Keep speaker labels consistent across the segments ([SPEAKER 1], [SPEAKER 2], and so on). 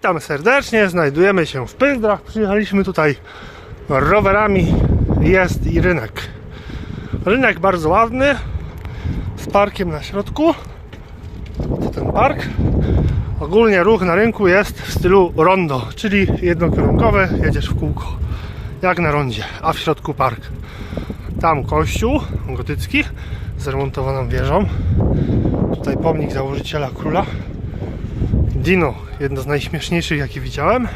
[SPEAKER 1] Witam serdecznie, znajdujemy się w Pyzdrach. Przyjechaliśmy tutaj rowerami. Jest i rynek. Rynek bardzo ładny, z parkiem na środku. To ten park. Ogólnie ruch na rynku jest w stylu rondo, czyli jednokierunkowy, jedziesz w kółko, jak na rondzie, a w środku park. Tam kościół gotycki z remontowaną wieżą. Tutaj pomnik założyciela króla. Dino, jedno z najśmieszniejszych jakie widziałem.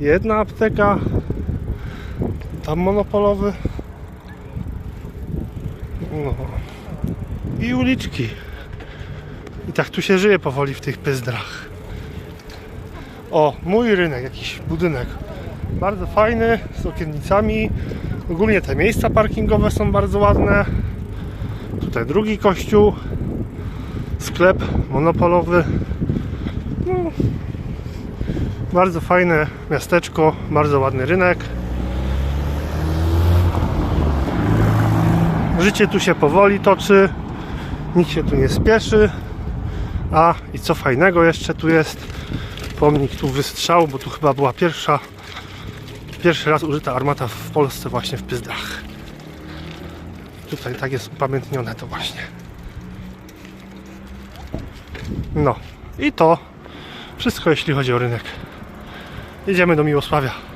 [SPEAKER 1] Jedna apteka. Tam monopolowy. No. I uliczki. I tak tu się żyje powoli w tych pyzdrach. O, mój rynek, jakiś budynek. Bardzo fajny, z okiennicami. Ogólnie te miejsca parkingowe są bardzo ładne. Tutaj drugi kościół. Sklep monopolowy. No, bardzo fajne miasteczko, bardzo ładny rynek. Życie tu się powoli toczy, nikt się tu nie spieszy. A i co fajnego jeszcze tu jest, pomnik tu wystrzału, bo tu chyba była pierwsza, pierwszy raz użyta armata w Polsce właśnie w Pyzdrach. Tutaj tak jest upamiętnione to właśnie. No i to wszystko jeśli chodzi o rynek. Jedziemy do Miłosławia.